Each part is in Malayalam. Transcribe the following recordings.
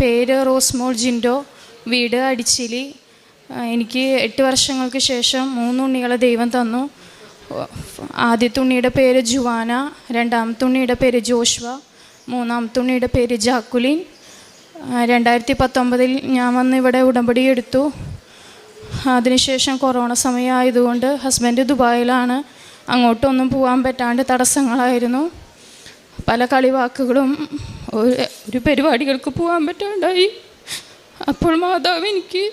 പേര് റോസ്മോൾ ജിൻഡോ. വീട് അടിച്ചിലി. എനിക്ക് എട്ട് വർഷങ്ങൾക്ക് ശേഷം മൂന്ന് ഉണ്ണികളെ ദൈവം തന്നു. ആദ്യത്തെ ഉണ്ണിയുടെ പേര് ജുവാന രണ്ടാമത്തെ ഉണ്ണിയുടെ പേര് ജോഷ്വ മൂന്നാമത്തെ ഉണ്ണിയുടെ പേര് ജാക്കുലിൻ. രണ്ടായിരത്തി പത്തൊമ്പതിൽ ഞാൻ വന്ന് ഇവിടെ ഉടമ്പടി എടുത്തു. അതിനുശേഷം കൊറോണ സമയമായതുകൊണ്ട് ഹസ്ബൻഡ് ദുബായിലാണ്. അങ്ങോട്ടൊന്നും പോകാൻ പറ്റാണ്ട് തടസ്സങ്ങളായിരുന്നു. പല കളിവാക്കുകളും ഒരു ഒരു പരിപാടികൾക്ക് പോകാൻ പറ്റാണ്ടായി. അപ്പോൾ മാതാവ് എനിക്ക്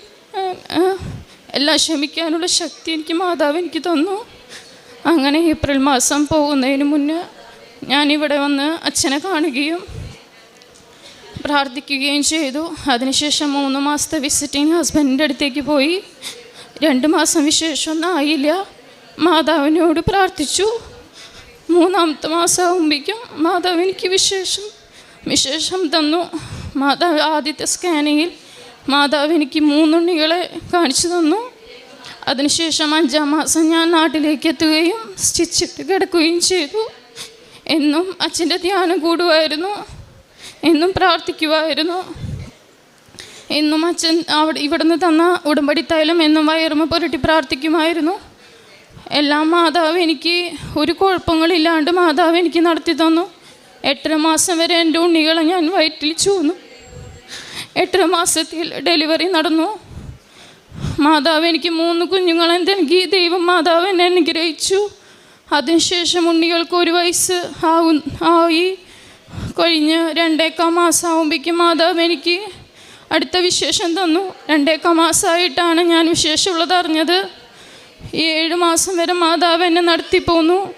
എല്ലാം ക്ഷമിക്കാനുള്ള ശക്തി എനിക്ക് മാതാവ് എനിക്ക് തന്നു. അങ്ങനെ ഏപ്രിൽ മാസം പോകുന്നതിന് മുന്നേ ഞാനിവിടെ വന്ന് അച്ഛനെ കാണുകയും പ്രാർത്ഥിക്കുകയും ചെയ്തു. അതിനുശേഷം മൂന്ന് മാസത്തെ വിസിറ്റിംഗ് ഹസ്ബൻഡിന്റെ അടുത്തേക്ക് പോയി. രണ്ട് മാസം വിശേഷമൊന്നും ആയില്ല മാതാവിനോട് പ്രാർത്ഥിച്ചു. മൂന്നാമത്തെ മാസമാകുമ്പോഴേക്കും മാതാവ് എനിക്ക് വിശേഷം വിശേഷം തന്നു. മാതാവ് ആദ്യത്തെ സ്കാനിങ്ങിൽ മാതാവ് എനിക്ക് മൂന്നുണ്ണികളെ കാണിച്ചു തന്നു. അതിനുശേഷം അഞ്ചാം മാസം ഞാൻ നാട്ടിലേക്ക് എത്തുകയും സ്റ്റിച്ചിട്ട് കിടക്കുകയും ചെയ്തു. എന്നും അച്ഛന്റെ ധ്യാനം കൂടുമായിരുന്നു. എന്നും പ്രാർത്ഥിക്കുമായിരുന്നു. എന്നും അച്ഛൻ അവിടെ ഇവിടുന്ന് തന്ന ഉടമ്പടി തൈലം എന്നും വയറുമ പുരട്ടി പ്രാർത്ഥിക്കുമായിരുന്നു. എല്ലാം മാതാവ് എനിക്ക് ഒരു കുഴപ്പങ്ങളില്ലാണ്ട് മാതാവ് എനിക്ക് നടത്തി തന്നു. എട്ടര മാസം വരെ എന്റെ ഉണ്ണികളെ ഞാൻ വയറ്റിൽ ചൂന്നു. എട്ടര മാസത്തിൽ ഡെലിവറി നടന്നു. മാതാവ് എനിക്ക് മൂന്ന് കുഞ്ഞുങ്ങളെ നൽകി ദൈവം മാതാവ് എന്നെ അനുഗ്രഹിച്ചു. അതിനുശേഷം ഉണ്ണികൾക്ക് ഒരു വയസ്സ് ആവു ആയി. കഴിഞ്ഞ് രണ്ടേക്കാൽ മാസം ആകുമ്പോഴേക്കും മാതാവ് എനിക്ക് അടുത്ത വിശേഷം തന്നു. രണ്ടേക്കാൽ മാസമായിട്ടാണ് ഞാൻ വിശേഷമുള്ളത് അറിഞ്ഞത്. ഏഴ് മാസം വരെ മാതാവ് എന്നെ നടത്തി പോന്നു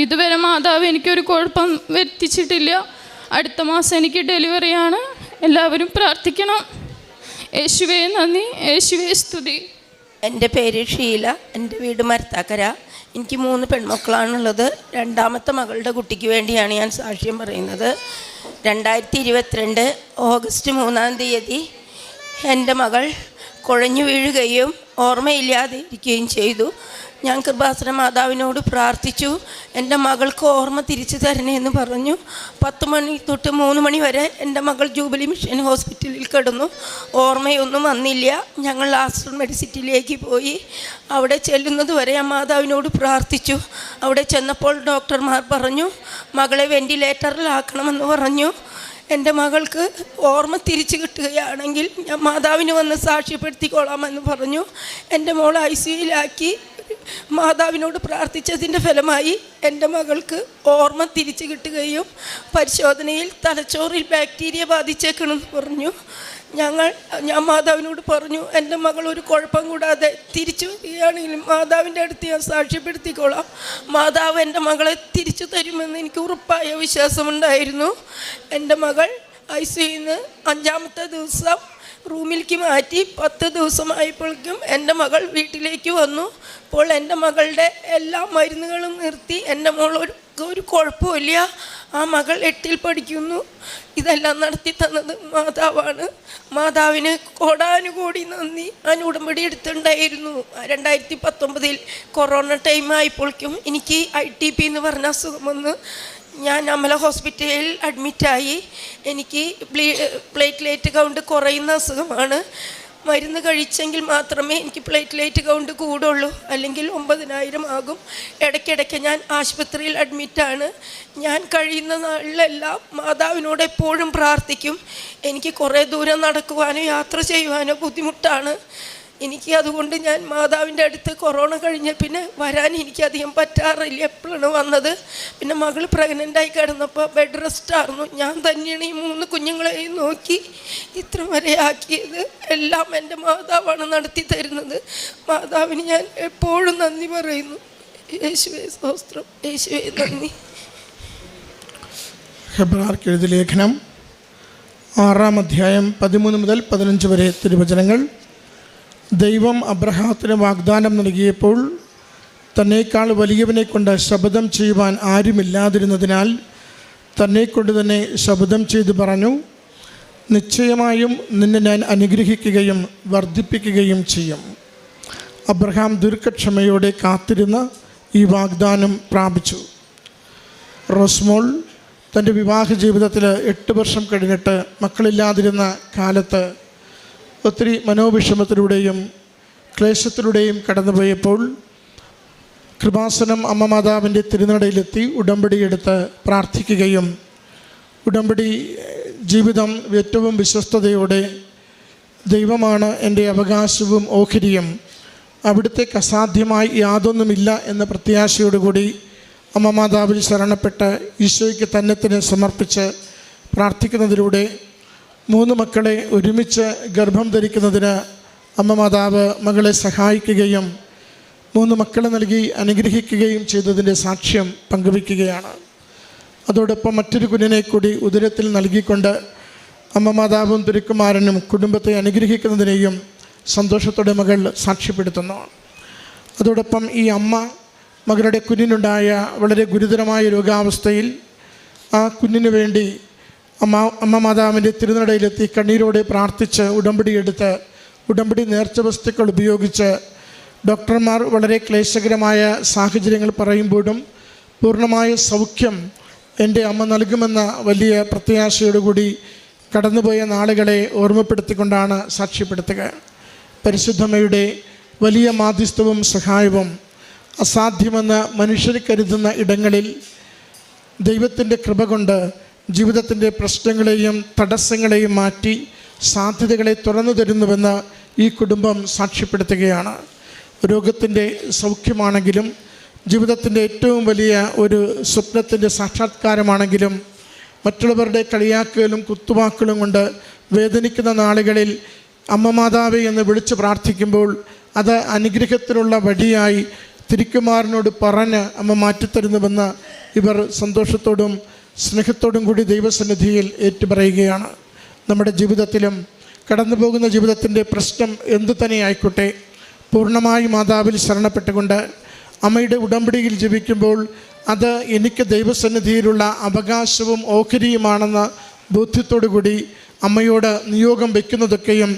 ഇതുവരെ മാതാവ് എനിക്കൊരു കുഴപ്പം വരുത്തിച്ചിട്ടില്ല. അടുത്ത മാസം എനിക്ക് ഡെലിവറിയാണ് എല്ലാവരും പ്രാർത്ഥിക്കണം. യേശുവേ നന്ദി. യേശുവേ സ്തുതി. എന്റെ പേര് ഷീല. എന്റെ വീട് മരത്താക്കര. എനിക്ക് മൂന്ന് പെൺമക്കളാണുള്ളത്. രണ്ടാമത്തെ മകളുടെ കുട്ടിക്ക് വേണ്ടിയാണ് ഞാൻ സാക്ഷ്യം പറയുന്നത്. രണ്ടായിരത്തി ഇരുപത്തിരണ്ട് ഓഗസ്റ്റ് മൂന്നാം തീയതി എന്റെ മകൾ കുഴഞ്ഞു വീഴുകയും ഓർമ്മയില്ലാതെ ഇരിക്കുകയും ചെയ്തു. ഞാൻ കൃപാസന മാതാവിനോട് പ്രാർത്ഥിച്ചു. എന്റെ മകൾക്ക് ഓർമ്മ തിരിച്ചു തരണേ എന്ന് പറഞ്ഞു. പത്ത് മണി തൊട്ട് മൂന്ന് മണി വരെ എന്റെ മകൾ ജൂബിലി മിഷൻ ഹോസ്പിറ്റലിൽ കിടന്നു. ഓർമ്മയൊന്നും വന്നില്ല. ഞങ്ങൾ ലാസ്റ്റർ മെഡിസിറ്റിയിലേക്ക് പോയി. അവിടെ ചെല്ലുന്നത് വരെ ആ മാതാവിനോട് പ്രാർത്ഥിച്ചു. അവിടെ ചെന്നപ്പോൾ ഡോക്ടർമാർ പറഞ്ഞു മകളെ വെന്റിലേറ്ററിലാക്കണമെന്ന് പറഞ്ഞു. എന്റെ മകൾക്ക് ഓർമ്മ തിരിച്ചു കിട്ടുകയാണെങ്കിൽ ഞാൻ മാതാവിന് വന്ന് സാക്ഷ്യപ്പെടുത്തിക്കോളാമെന്ന് പറഞ്ഞു. എന്റെ മോൾ ഐ സിയിലാക്കി മാതാവിനോട് പ്രാർത്ഥിച്ചതിന്റെ ഫലമായി എന്റെ മകൾക്ക് ഓർമ്മ തിരിച്ചു കിട്ടുകയും പരിശോധനയിൽ തലച്ചോറിൽ ബാക്ടീരിയ ബാധിച്ചേക്കണമെന്ന് പറഞ്ഞു. ഞങ്ങൾ ഞാൻ മാതാവിനോട് പറഞ്ഞു എന്റെ മകൾ ഒരു കുഴപ്പം കൂടാതെ തിരിച്ചു വരികയാണെങ്കിലും മാതാവിന്റെ അടുത്ത് ഞാൻ സാക്ഷ്യപ്പെടുത്തിക്കോളാം. മാതാവ് എന്റെ മകളെ തിരിച്ചു തരുമെന്ന് എനിക്ക് ഉറപ്പായ വിശ്വാസമുണ്ടായിരുന്നു. എന്റെ മകൾ ഐ നിന്ന് അഞ്ചാമത്തെ ദിവസം റൂമിലേക്ക് മാറ്റി പത്ത് ദിവസമായപ്പോഴേക്കും എന്റെ മകൾ വീട്ടിലേക്ക് വന്നു. അപ്പോൾ എന്റെ മകളുടെ എല്ലാ മരുന്നുകളും നിർത്തി എന്റെ മോൾ ഒരു ഒരു കുഴപ്പമില്ല. ആ മകൾ എട്ടിൽ പഠിക്കുന്നു. ഇതെല്ലാം നടത്തി തന്നത് മാതാവാണ്. മാതാവിന് കോടാനുകോടി നന്ദി. ഞാൻ ഉടമ്പടി എടുത്തിട്ടുണ്ടായിരുന്നു. രണ്ടായിരത്തി പത്തൊമ്പതിൽ കൊറോണ ടൈം ആയപ്പോഴേക്കും എനിക്ക് ഐ ടി പി എന്ന് പറഞ്ഞ അസുഖം വന്ന് ഞാൻ അമല ഹോസ്പിറ്റലിൽ അഡ്മിറ്റായി എനിക്ക് പ്ലേറ്റ്ലേറ്റ് കൗണ്ട് കുറയുന്ന അസുഖമാണ്. മരുന്ന് കഴിച്ചെങ്കിൽ മാത്രമേ എനിക്ക് പ്ലേറ്റ്ലേറ്റ് കൗണ്ട് കൂടുള്ളൂ. അല്ലെങ്കിൽ ഒമ്പതിനായിരം ആകും. ഇടയ്ക്കിടയ്ക്ക് ഞാൻ ആശുപത്രിയിൽ അഡ്മിറ്റാണ് ഞാൻ കഴിയുന്ന നാളിലെല്ലാം മാതാവിനോട് എപ്പോഴും പ്രാർത്ഥിക്കും. എനിക്ക് കുറേ ദൂരം നടക്കുവാനോ യാത്ര ചെയ്യുവാനോ ബുദ്ധിമുട്ടാണ്. എനിക്ക് അതുകൊണ്ട് ഞാൻ മാതാവിന്റെ അടുത്ത് കൊറോണ കഴിഞ്ഞ പിന്നെ വരാൻ എനിക്ക് അധികം പറ്റാറില്ല. എപ്പോഴാണ് വന്നത്. പിന്നെ മകൾ പ്രഗ്നന്റായി കിടന്നപ്പോൾ ബെഡ് റെസ്റ്റ് ആയിരുന്നു. ഞാൻ തന്നെയാണ് ഈ മൂന്ന് കുഞ്ഞുങ്ങളെയും നോക്കി ഇത്ര വരെ ആക്കിയത്. എല്ലാം എന്റെ മാതാവാണ് നടത്തി തരുന്നത്. മാതാവിന് ഞാൻ എപ്പോഴും നന്ദി പറയുന്നു. യേശുവേ സ്തോത്രം. യേശുവേ നന്ദി. ഹെബ്രാർക്കെഴുതി ലേഖനം ആറാം അധ്യായം പതിമൂന്ന് മുതൽ പതിനഞ്ച് വരെ തിരുവചനങ്ങൾ. ദൈവം അബ്രഹാത്തിന് വാഗ്ദാനം നൽകിയപ്പോൾ തന്നേക്കാൾ വലിയവനെ കൊണ്ട് ശബ്ദം ചെയ്യുവാൻ ആരുമില്ലാതിരുന്നതിനാൽ തന്നെക്കൊണ്ട് തന്നെ ശബ്ദം ചെയ്തു പറഞ്ഞു നിശ്ചയമായും നിന്നെ ഞാൻ അനുഗ്രഹിക്കുകയും വർദ്ധിപ്പിക്കുകയും ചെയ്യും. അബ്രഹാം ദീർഘക്ഷമയോടെ കാത്തിരുന്ന ഈ വാഗ്ദാനം പ്രാപിച്ചു. റോസ്മോൾ തന്റെ വിവാഹ ജീവിതത്തിൽ എട്ട് വർഷം കഴിഞ്ഞിട്ട് മക്കളില്ലാതിരുന്ന കാലത്ത് ഒത്തിരി മനോവിഷമത്തിലൂടെയും ക്ലേശത്തിലൂടെയും കടന്നുപോയപ്പോൾ കൃപാസനം അമ്മ മാതാവിന്റെ തിരുനടയിലെത്തി ഉടമ്പടിയെടുത്ത് പ്രാർത്ഥിക്കുകയും ഉടമ്പടി ജീവിതം ഏറ്റവും വിശ്വസ്തയോടെ ദൈവമാണ് എന്റെ അവകാശവും ഓഹരിയും. അവിടുത്തേക്ക് അസാധ്യമായി യാതൊന്നുമില്ല എന്ന പ്രത്യാശയോടുകൂടി അമ്മ മാതാവിൽ ശരണപ്പെട്ട് ഈശോയ്ക്ക് തന്നെ തന്നെ സമർപ്പിച്ച് പ്രാർത്ഥിക്കുന്നതിലൂടെ മൂന്ന് മക്കളെ ഒരുമിച്ച് ഗർഭം ധരിക്കുന്നതിന് അമ്മ മാതാവ് മകളെ സഹായിക്കുകയും മൂന്ന് മക്കളെ നൽകി അനുഗ്രഹിക്കുകയും ചെയ്തതിന്റെ സാക്ഷ്യം പങ്കുവയ്ക്കുകയാണ്. അതോടൊപ്പം മറ്റൊരു കുഞ്ഞിനെ കൂടി ഉദരത്തിൽ നൽകിക്കൊണ്ട് അമ്മ മാതാവും തിരുക്കുമാരനും കുടുംബത്തെ അനുഗ്രഹിക്കുന്നതിനെയും സന്തോഷത്തോടെ മകൾ സാക്ഷ്യപ്പെടുത്തുന്നു അതോടൊപ്പം ഈ അമ്മ മകളുടെ കുഞ്ഞിനുണ്ടായ വളരെ ഗുരുതരമായ രോഗാവസ്ഥയിൽ ആ കുഞ്ഞിനു വേണ്ടി അമ്മ അമ്മ മാതാവിന്റെ തിരുനടയിലെത്തി കണ്ണീരോടെ പ്രാർത്ഥിച്ച് ഉടമ്പടി എടുത്ത് ഉടമ്പടി നേർച്ച വസ്തുക്കൾ ഉപയോഗിച്ച് ഡോക്ടർമാർ വളരെ ക്ലേശകരമായ സാഹചര്യങ്ങൾ പറയുമ്പോഴും പൂർണമായ സൗഖ്യം എന്റെ അമ്മ നൽകുമെന്ന വലിയ പ്രത്യാശയോടുകൂടി കടന്നുപോയ നാളുകളെ ഓർമ്മപ്പെടുത്തിക്കൊണ്ടാണ് സാക്ഷ്യപ്പെടുത്തുക. പരിശുദ്ധമ്മയുടെ വലിയ മാധ്യസ്ഥവും സഹായവും അസാധ്യമെന്ന് മനുഷ്യർ കരുതുന്ന ഇടങ്ങളിൽ ദൈവത്തിന്റെ കൃപ കൊണ്ട് ജീവിതത്തിന്റെ പ്രശ്നങ്ങളെയും തടസ്സങ്ങളെയും മാറ്റി സാധ്യതകളെ തുറന്നു തരുന്നുവെന്ന് ഈ കുടുംബം സാക്ഷ്യപ്പെടുത്തുകയാണ്. രോഗത്തിന്റെ സൗഖ്യമാണെങ്കിലും ജീവിതത്തിന്റെ ഏറ്റവും വലിയ ഒരു സ്വപ്നത്തിന്റെ സാക്ഷാത്കാരമാണെങ്കിലും മറ്റുള്ളവരുടെ കളിയാക്കലും കുത്തുവാക്കുകളും കൊണ്ട് വേദനിക്കുന്ന നാളുകളിൽ അമ്മ മാതാവേ എന്ന് വിളിച്ച് പ്രാർത്ഥിക്കുമ്പോൾ അത് അനുഗ്രഹത്തിനുള്ള വഴിയായി തിരിക്കുമാറിനോട് പറഞ്ഞ് അമ്മ മാറ്റിത്തരുന്നുവെന്ന് ഇവർ സന്തോഷത്തോടും സ്നേഹത്തോടും കൂടി ദൈവസന്നിധിയിൽ ഏറ്റുപറയുകയാണ്. നമ്മുടെ ജീവിതത്തിലും കടന്നു പോകുന്ന ജീവിതത്തിന്റെ പ്രശ്നം എന്തു തന്നെ ആയിക്കോട്ടെ പൂർണമായി മാതാവിൽ ശരണപ്പെട്ടുകൊണ്ട് അമ്മയുടെ ഉടമ്പടിയിൽ ജീവിക്കുമ്പോൾ അത് എനിക്ക് ദൈവസന്നിധിയിലുള്ള അവകാശവും ഓഹരിയുമാണെന്ന ബോധ്യത്തോടുകൂടി അമ്മയോട് നിയോഗം വയ്ക്കുന്നതൊക്കെയും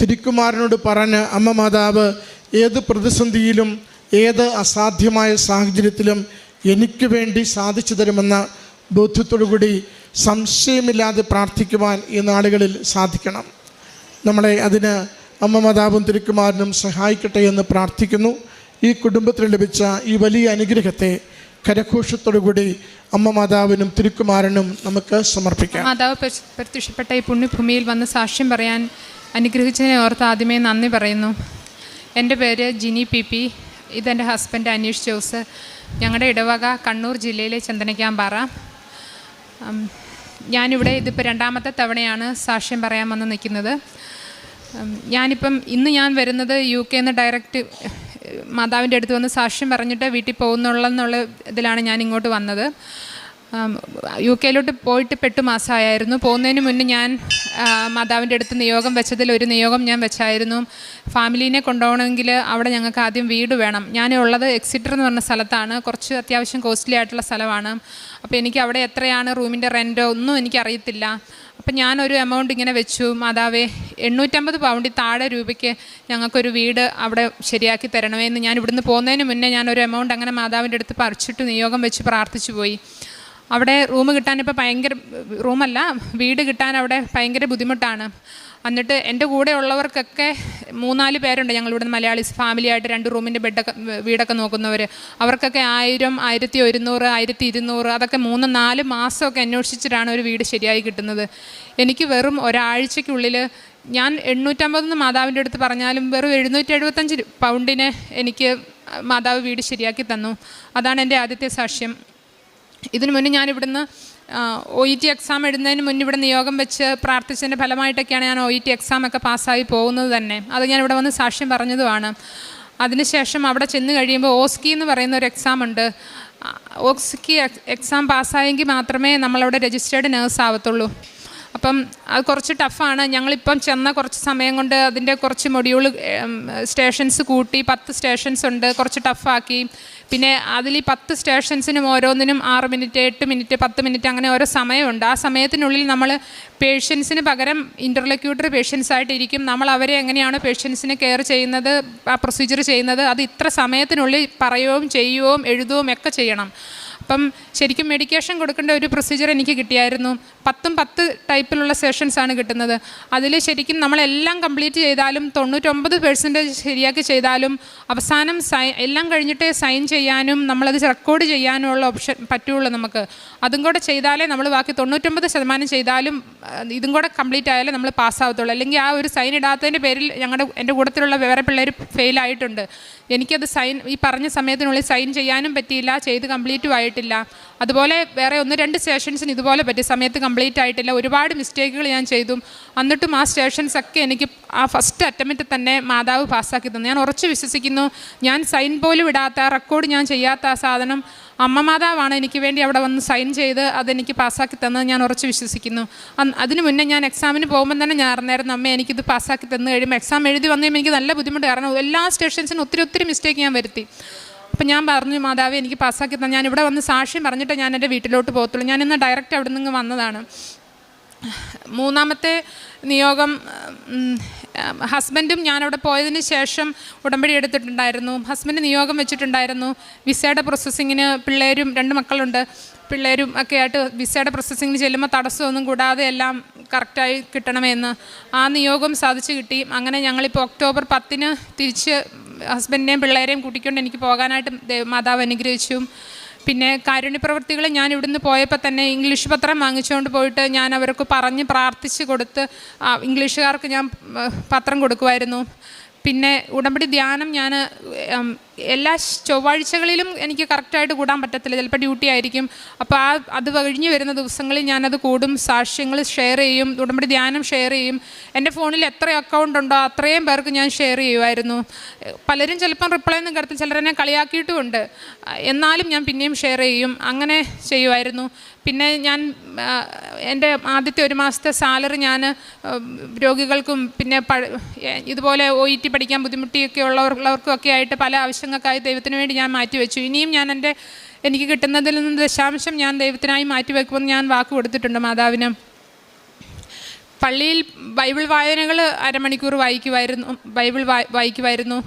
തിരുക്കുമാരനോട് പറഞ്ഞ് അമ്മ മാതാവ് ഏത് പ്രതിസന്ധിയിലും ഏത് അസാധ്യമായ സാഹചര്യത്തിലും എനിക്ക് വേണ്ടി സാധിച്ചു തരുമെന്ന ബോധ്യത്തോടുകൂടി സംശയമില്ലാതെ പ്രാർത്ഥിക്കുവാൻ ഈ നാളുകളിൽ സാധിക്കണം. നമ്മളെ അതിന് അമ്മ മാതാവും തിരുക്കുമാരനും സഹായിക്കട്ടെ എന്ന് പ്രാർത്ഥിക്കുന്നു. ഈ കുടുംബത്തിന് ലഭിച്ച ഈ വലിയ അനുഗ്രഹത്തെ കരഘോഷത്തോടുകൂടി അമ്മ മാതാവിനും തിരുക്കുമാരനും നമുക്ക് സമർപ്പിക്കാം. മാതാവ് പ്രത്യക്ഷ- പ്രത്യക്ഷപ്പെട്ട ഈ പുണ്യഭൂമിയിൽ വന്ന് സാക്ഷ്യം പറയാൻ അനുഗ്രഹിച്ചതിനെ ഓർത്ത് ആദ്യമേ നന്ദി പറയുന്നു. എന്റെ പേര് ജിനി പി പി. ഇതെന്റെ ഹസ്ബൻഡ് അനീഷ് ജോസ്. ഞങ്ങളുടെ ഇടവക കണ്ണൂർ ജില്ലയിലെ ചന്ദനക്കാമ്പാറ ഞാനിവിടെ ഇതിപ്പോൾ രണ്ടാമത്തെ തവണയാണ് സാക്ഷ്യം പറയാൻ വന്ന് നിൽക്കുന്നത്. ഞാനിപ്പം ഇന്ന് ഞാൻ വരുന്നത് യു കെ നിന്ന് ഡയറക്റ്റ് മാതാവിന്റെ അടുത്ത് വന്ന് സാക്ഷ്യം പറഞ്ഞിട്ട് വീട്ടിൽ പോകുന്നുള്ളെന്നുള്ള ഇതിലാണ് ഞാൻ ഇങ്ങോട്ട് വന്നത്. യു കെയിലോട്ട് പോയിട്ട് പെട്ട് മാസമായിരുന്നു. പോകുന്നതിന് മുന്നേ ഞാൻ മാതാവിന്റെ അടുത്ത് നിയോഗം വെച്ചതിൽ ഒരു നിയോഗം ഞാൻ വെച്ചായിരുന്നു. ഫാമിലീനെ കൊണ്ടുപോകണമെങ്കിൽ അവിടെ ഞങ്ങൾക്ക് ആദ്യം വീട് വേണം. ഞാൻ ഉള്ളത് എക്സിറ്റർ എന്ന് പറഞ്ഞ സ്ഥലത്താണ്. കുറച്ച് അത്യാവശ്യം കോസ്റ്റ്ലി ആയിട്ടുള്ള സ്ഥലമാണ്. അപ്പോൾ എനിക്ക് അവിടെ എത്രയാണ് റൂമിന്റെ റെന്റോ ഒന്നും എനിക്കറിയത്തില്ല. അപ്പം ഞാനൊരു എമൗണ്ട് ഇങ്ങനെ വെച്ചു. മാതാവേ എണ്ണൂറ്റമ്പത് പൗണ്ടിൽ താഴെ രൂപയ്ക്ക് ഞങ്ങൾക്കൊരു വീട് അവിടെ ശരിയാക്കി തരണമേ എന്ന് ഞാൻ ഇവിടുന്ന് പോകുന്നതിന് മുന്നേ ഞാനൊരു എമൗണ്ട് അങ്ങനെ മാതാവിന്റെ അടുത്ത് പറിച്ചിട്ട് നിയോഗം വെച്ച് പ്രാർത്ഥിച്ചു പോയി. അവിടെ റൂം കിട്ടാൻ ഇപ്പോൾ ഭയങ്കര റൂമല്ല വീട് കിട്ടാൻ അവിടെ ഭയങ്കര ബുദ്ധിമുട്ടാണ്. എന്നിട്ട് എന്റെ കൂടെ ഉള്ളവർക്കൊക്കെ മൂന്നാൽ പേരുണ്ട്. ഞങ്ങൾ ഇവിടുന്ന് മലയാളീസ് ഫാമിലിയായിട്ട് രണ്ട് റൂമിന്റെ ബെഡൊക്കെ വീടൊക്കെ നോക്കുന്നവർ അവർക്കൊക്കെ ആയിരം ആയിരത്തി ഒരുന്നൂറ് ആയിരത്തി ഇരുന്നൂറ് അതൊക്കെ മൂന്ന് നാല് മാസമൊക്കെ അന്വേഷിച്ചിട്ടാണ് ഒരു വീട് ശരിയായി കിട്ടുന്നത്. എനിക്ക് വെറും ഒരാഴ്ചയ്ക്കുള്ളിൽ ഞാൻ എണ്ണൂറ്റമ്പതെന്ന് മാതാവിന്റെ അടുത്ത് പറഞ്ഞാലും വെറും എഴുന്നൂറ്റി എഴുപത്തഞ്ച് പൗണ്ടിന് എനിക്ക് മാതാവ് വീട് ശരിയാക്കി തന്നു. അതാണ് എന്റെ ആദ്യത്തെ സാക്ഷ്യം. ഇതിനു മുന്നേ ഞാൻ ഇവിടുന്ന് ഒ ഇ ടി എക്സാം എഴുതുന്നതിന് മുന്നേ ഇവിടെ നിയോഗം വെച്ച് പ്രാർത്ഥിച്ചതിന്റെ ഫലമായിട്ടൊക്കെയാണ് ഞാൻ ഒ ഇ ടി എക്സാം ഒക്കെ പാസ്സായി പോകുന്നത് തന്നെ. അത് ഞാൻ ഇവിടെ വന്ന് സാക്ഷ്യം പറഞ്ഞതുമാണ്. അതിനുശേഷം അവിടെ ചെന്ന് കഴിയുമ്പോൾ ഓസ്കി എന്ന് പറയുന്ന ഒരു എക്സാം ഉണ്ട്. ഓസ്കി എക്സാം പാസ്സായെങ്കിൽ മാത്രമേ നമ്മളവിടെ രജിസ്റ്റേർഡ് നേഴ്സ് ആവത്തുള്ളൂ. അപ്പം അത് കുറച്ച് ടഫാണ്. ഞങ്ങളിപ്പം ചെന്ന കുറച്ച് സമയം കൊണ്ട് അതിന്റെ കുറച്ച് മൊഡ്യൂൾ സ്റ്റേഷൻസ് കൂട്ടി പത്ത് സ്റ്റേഷൻസ് ഉണ്ട്. കുറച്ച് ടഫാക്കി. പിന്നെ അതിൽ ഈ പത്ത് സ്റ്റേഷൻസിനും ഓരോന്നിനും ആറ് മിനിറ്റ് എട്ട് മിനിറ്റ് പത്ത് മിനിറ്റ് അങ്ങനെ ഓരോ സമയമുണ്ട്. ആ സമയത്തിനുള്ളിൽ നമ്മൾ പേഷ്യൻസിന് പകരം ഇന്റർലക്യൂട്ടർ പേഷ്യൻസ് ആയിട്ടിരിക്കും. നമ്മൾ അവരെ എങ്ങനെയാണ് പേഷ്യൻസിന് കെയർ ചെയ്യുന്നത് ആ പ്രൊസീജിയർ ചെയ്യുന്നത് അത് ഇത്ര സമയത്തിനുള്ളിൽ പറയുകയും ചെയ്യുകയും എഴുതുകയും ഒക്കെ ചെയ്യണം. അപ്പം ശരിക്കും മെഡിക്കേഷൻ കൊടുക്കേണ്ട ഒരു പ്രൊസീജിയർ എനിക്ക് കിട്ടിയായിരുന്നു. പത്തും പത്ത് ടൈപ്പിലുള്ള സെഷൻസ് ആണ് കിട്ടുന്നത്. അതിൽ ശരിക്കും നമ്മളെല്ലാം കംപ്ലീറ്റ് ചെയ്താലും തൊണ്ണൂറ്റൊമ്പത് പെർസെന്റേജ് ശരിയാക്കി ചെയ്താലും അവസാനം സൈ എല്ലാം കഴിഞ്ഞിട്ട് സൈൻ ചെയ്യാനും നമ്മളത് റെക്കോർഡ് ചെയ്യാനുമുള്ള ഓപ്ഷൻ പറ്റുള്ളൂ നമുക്ക്. അതും കൂടെ ചെയ്താലേ നമ്മൾ ബാക്കി തൊണ്ണൂറ്റൊമ്പത് ശതമാനം ചെയ്താലും ഇതും കൂടെ കംപ്ലീറ്റ് ആയാലേ നമ്മൾ പാസ്സാവത്തുള്ളൂ അല്ലെങ്കിൽ ആ ഒരു സൈൻ ഇടാത്തതിന്റെ പേരിൽ ഞങ്ങളുടെ എന്റെ കൂട്ടത്തിലുള്ള വേറെ പിള്ളേർ ഫെയിലായിട്ടുണ്ട് എനിക്കത് സൈൻ ഈ പറഞ്ഞ സമയത്തിനുള്ളിൽ സൈൻ ചെയ്യാനും പറ്റിയില്ല ചെയ്ത് കംപ്ലീറ്റും ആയിട്ടില്ല. അതുപോലെ വേറെ ഒന്ന് രണ്ട് സ്റ്റേഷൻസിന് ഇതുപോലെ പറ്റി സമയത്ത് കംപ്ലീറ്റ് ആയിട്ടില്ല. ഒരുപാട് മിസ്റ്റേക്കുകൾ ഞാൻ ചെയ്തു. എന്നിട്ടും ആ സ്റ്റേഷൻസൊക്കെ എനിക്ക് ആ ഫസ്റ്റ് അറ്റംപ്റ്റിൽ തന്നെ മാതാവ് പാസ്സാക്കി തന്നു. ഞാൻ ഉറച്ചു വിശ്വസിക്കുന്നു. ഞാൻ സൈൻ പോലും ഇടാത്ത റെക്കോർഡ് ഞാൻ ചെയ്യാത്ത ആ സാധനം അമ്മ മാതാവാണ് എനിക്ക് വേണ്ടി അവിടെ വന്ന് സൈൻ ചെയ്ത് അതെനിക്ക് പാസ്സാക്കി തന്നത് ഞാൻ ഉറച്ച് വിശ്വസിക്കുന്നു. അതിന് മുന്നേ ഞാൻ എക്സാമിന് പോകുമ്പോൾ തന്നെ ഞാൻ അറിഞ്ഞായിരുന്നു അമ്മ എനിക്കിത് പാസ്സാക്കി തന്നു കഴിയുമ്പോൾ എക്സാം എഴുതി വന്നു എനിക്ക് നല്ല ബുദ്ധിമുട്ട് കാരണം എല്ലാ സ്റ്റേഷൻസിനും ഒത്തിരി ഒത്തിരി മിസ്റ്റേക്ക് ഞാൻ വരുത്തി. അപ്പം ഞാൻ പറഞ്ഞു മാതാവേ എനിക്ക് പാസ്സാക്കി തന്നെ ഞാൻ ഇവിടെ വന്ന് സാക്ഷ്യം പറഞ്ഞിട്ട് ഞാൻ എന്റെ വീട്ടിലോട്ട് പോകത്തുള്ളൂ. ഞാൻ ഇന്ന് ഡയറക്റ്റ് അവിടെ നിന്ന് വന്നതാണ്. മൂന്നാമത്തെ നിയോഗം ഹസ്ബൻഡും ഞാനവിടെ പോയതിന് ശേഷം ഉടമ്പടി എടുത്തിട്ടുണ്ടായിരുന്നു. ഹസ്ബൻഡ് നിയോഗം വെച്ചിട്ടുണ്ടായിരുന്നു. വിസയുടെ പ്രോസസ്സിങ്ങിന് പിള്ളേരും രണ്ട് മക്കളുണ്ട്. പിള്ളേരും ഒക്കെ ആയിട്ട് വിസയുടെ പ്രോസസ്സിങ്ങിന് ചെല്ലുമ്പോൾ തടസ്സമൊന്നും കൂടാതെ എല്ലാം കറക്റ്റായി കിട്ടണമെന്ന് ആ നിയോഗം സാധിച്ചു കിട്ടി. അങ്ങനെ ഞങ്ങളിപ്പോൾ ഒക്ടോബർ പത്തിന് തിരിച്ച് ഹസ്ബൻഡിനെയും പിള്ളേരെയും കൂട്ടിക്കൊണ്ട് എനിക്ക് പോകാനായിട്ട് മാതാവ് അനുഗ്രഹിച്ചു. പിന്നെ കാരുണ്യ പ്രവൃത്തികൾ ഞാൻ ഇവിടുന്ന് പോയപ്പോൾ തന്നെ ഇംഗ്ലീഷ് പത്രം വാങ്ങിച്ചുകൊണ്ട് പോയിട്ട് ഞാൻ അവർക്ക് പറഞ്ഞ് പ്രാർത്ഥിച്ച് കൊടുത്ത് ഇംഗ്ലീഷുകാർക്ക് ഞാൻ പത്രം കൊടുക്കുമായിരുന്നു പിന്നെ ഉടമ്പടി ധ്യാനം ഞാൻ എല്ലാ ചൊവ്വാഴ്ചകളിലും എനിക്ക് കറക്റ്റായിട്ട് കൂടാൻ പറ്റത്തില്ല. ചിലപ്പോൾ ഡ്യൂട്ടി ആയിരിക്കും. അപ്പോൾ ആ അത് കഴിഞ്ഞ് വരുന്ന ദിവസങ്ങളിൽ ഞാനത് കൂടും സാക്ഷ്യങ്ങൾ ഷെയർ ചെയ്യും ഉടമ്പടി ധ്യാനം ഷെയർ ചെയ്യും. എന്റെ ഫോണിൽ എത്ര അക്കൗണ്ട് ഉണ്ടോ അത്രയും പേർക്ക് ഞാൻ ഷെയർ ചെയ്യുമായിരുന്നു. പലരും ചിലപ്പം റിപ്ലൈ ഒന്നും കിടത്തി ചിലരെന്നെ കളിയാക്കിയിട്ടുമുണ്ട്. എന്നാലും ഞാൻ പിന്നെയും ഷെയർ ചെയ്യും. അങ്ങനെ ചെയ്യുമായിരുന്നു. പിന്നെ ഞാൻ എന്റെ ആദ്യത്തെ ഒരു മാസത്തെ സാലറി ഞാൻ രോഗികൾക്കും പിന്നെ ഇതുപോലെ ഒ ഇ ടി പഠിക്കാൻ ബുദ്ധിമുട്ടിയൊക്കെ ഉള്ളവർക്കും ഒക്കെ ആയിട്ട് പല ആവശ്യങ്ങൾക്കായി ദൈവത്തിന് വേണ്ടി ഞാൻ മാറ്റിവെച്ചു. ഇനിയും ഞാൻ എന്റെ എനിക്ക് കിട്ടുന്നതിൽ നിന്ന് ദശാംശം ഞാൻ ദൈവത്തിനായി മാറ്റിവെക്കുമെന്ന് ഞാൻ വാക്ക് കൊടുത്തിട്ടുണ്ട് മാതാവിന്. പള്ളിയിൽ ബൈബിൾ വായനകൾ അരമണിക്കൂർ വായിക്കുമായിരുന്നു ബൈബിൾ വായി വായിക്കുമായിരുന്നു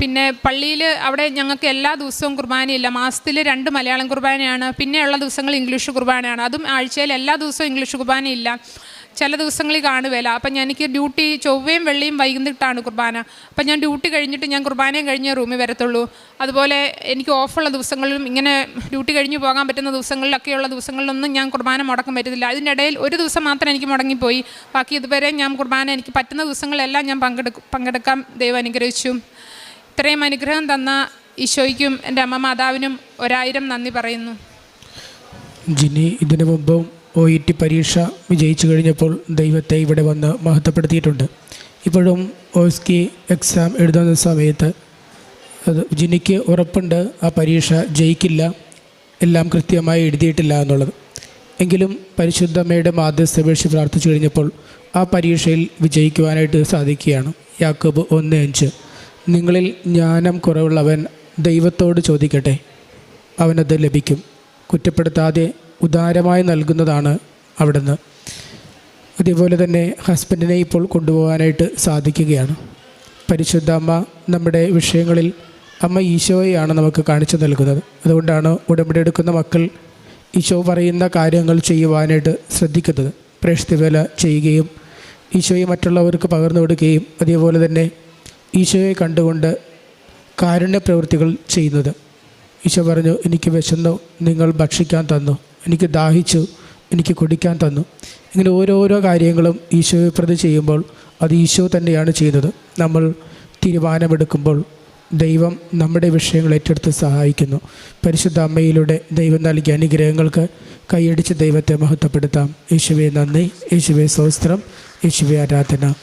പിന്നെ പള്ളിയിൽ അവിടെ ഞങ്ങൾക്ക് എല്ലാ ദിവസവും കുർബാനയില്ല. മാസത്തിൽ രണ്ട് മലയാളം കുർബാനയാണ്. പിന്നെയുള്ള ദിവസങ്ങൾ ഇംഗ്ലീഷ് കുർബാനയാണ്. അതും ആഴ്ചയിൽ എല്ലാ ദിവസവും ഇംഗ്ലീഷ് കുർബാനയില്ല. ചില ദിവസങ്ങളിൽ കാണുകയില്ല അപ്പം ഞാൻ എനിക്ക് ഡ്യൂട്ടി ചൊവ്വയും വെള്ളിയും വൈകുന്നിട്ടാണ് കുർബാന. അപ്പം ഞാൻ ഡ്യൂട്ടി കഴിഞ്ഞിട്ട് ഞാൻ കുർബാനയും കഴിഞ്ഞ് റൂമിൽ വരത്തുള്ളൂ. അതുപോലെ എനിക്ക് ഓഫുള്ള ദിവസങ്ങളിലും ഇങ്ങനെ ഡ്യൂട്ടി കഴിഞ്ഞ് പോകാൻ പറ്റുന്ന ദിവസങ്ങളിലൊക്കെയുള്ള ദിവസങ്ങളിലൊന്നും ഞാൻ കുർബാന മുടക്കം പറ്റത്തില്ല. അതിനിടയിൽ ഒരു ദിവസം മാത്രം എനിക്ക് മുടങ്ങിപ്പോയി. ബാക്കി ഇതുവരെ ഞാൻ കുർബാന എനിക്ക് പറ്റുന്ന ദിവസങ്ങളെല്ലാം ഞാൻ പങ്കെടുക്കും പങ്കെടുക്കാൻ ദൈവം അനുഗ്രഹിച്ചു. ഇത്രയും അനുഗ്രഹം തന്ന ഈശോയ്ക്കും എന്റെ അമ്മ മാതാവിനും ഒരായിരം നന്ദി പറയുന്നു. ജിനി ഇതിനു മുമ്പും ഒ ഇ ടി പരീക്ഷ വിജയിച്ചു കഴിഞ്ഞപ്പോൾ ദൈവത്തെ ഇവിടെ വന്ന് മഹത്വപ്പെടുത്തിയിട്ടുണ്ട്. ഇപ്പോഴും ഓസ്കി എക്സാം എഴുതുന്ന സമയത്ത് അത് ജിനിക്ക് ഉറപ്പുണ്ട് ആ പരീക്ഷ ജയിക്കില്ല എല്ലാം കൃത്യമായി എഴുതിയിട്ടില്ല എന്നുള്ളത്. എങ്കിലും പരിശുദ്ധമ്മയുടെ മാധ്യസ്ഥ പേക്ഷി പ്രാർത്ഥിച്ചു കഴിഞ്ഞപ്പോൾ ആ പരീക്ഷയിൽ വിജയിക്കുവാനായിട്ട് സാധിക്കുകയാണ്. യാക്കോബ് ഒന്ന് അഞ്ച്. നിങ്ങളിൽ ജ്ഞാനം കുറവുള്ളവൻ ദൈവത്തോട് ചോദിക്കട്ടെ. അവനത് ലഭിക്കും. കുറ്റപ്പെടുത്താതെ ഉദാരമായി നൽകുന്നതാണ് അവിടുന്ന്. അതേപോലെ തന്നെ ഹസ്ബൻഡിനെ ഇപ്പോൾ കൊണ്ടുപോകാനായിട്ട് സാധിക്കുകയാണ്. പരിശുദ്ധ അമ്മ നമ്മുടെ വിഷയങ്ങളിൽ അമ്മ ഈശോയെയാണ് നമുക്ക് കാണിച്ചു നൽകുന്നത്. അതുകൊണ്ടാണ് ഉടമ്പടി എടുക്കുന്ന മക്കൾ ഈശോ പറയുന്ന കാര്യങ്ങൾ ചെയ്യുവാനായിട്ട് ശ്രദ്ധിക്കുന്നത്. പ്രേക്ഷിതവേല ചെയ്യുകയും ഈശോയെ മറ്റുള്ളവർക്ക് പകർന്നു കൊടുക്കുകയും അതേപോലെ തന്നെ ഈശോയെ കണ്ടുകൊണ്ട് കാരുണ്യ പ്രവൃത്തികൾ ചെയ്യുന്നത്. ഈശോ പറഞ്ഞു എനിക്ക് വിശന്നു നിങ്ങൾ ഭക്ഷിക്കാൻ തന്നു. എനിക്ക് ദാഹിച്ചു എനിക്ക് കുടിക്കാൻ തന്നു. ഇങ്ങനെ ഓരോരോ കാര്യങ്ങളും ഈശോയെ പ്രതി ചെയ്യുമ്പോൾ അത് ഈശോ തന്നെയാണ് ചെയ്യുന്നത് നമ്മൾ തീരുമാനമെടുക്കുമ്പോൾ ദൈവം നമ്മുടെ വിഷയങ്ങൾ ഏറ്റെടുത്ത് സഹായിക്കുന്നു. പരിശുദ്ധ അമ്മയിലൂടെ ദൈവം നൽകിയ അനുഗ്രഹങ്ങൾക്ക് കൈയടിച്ച് ദൈവത്തെ മഹത്വപ്പെടുത്താം. യേശുവെ നന്ദി. യേശുവെ സ്വസ്ത്രം യേശുവെ ആരാധന.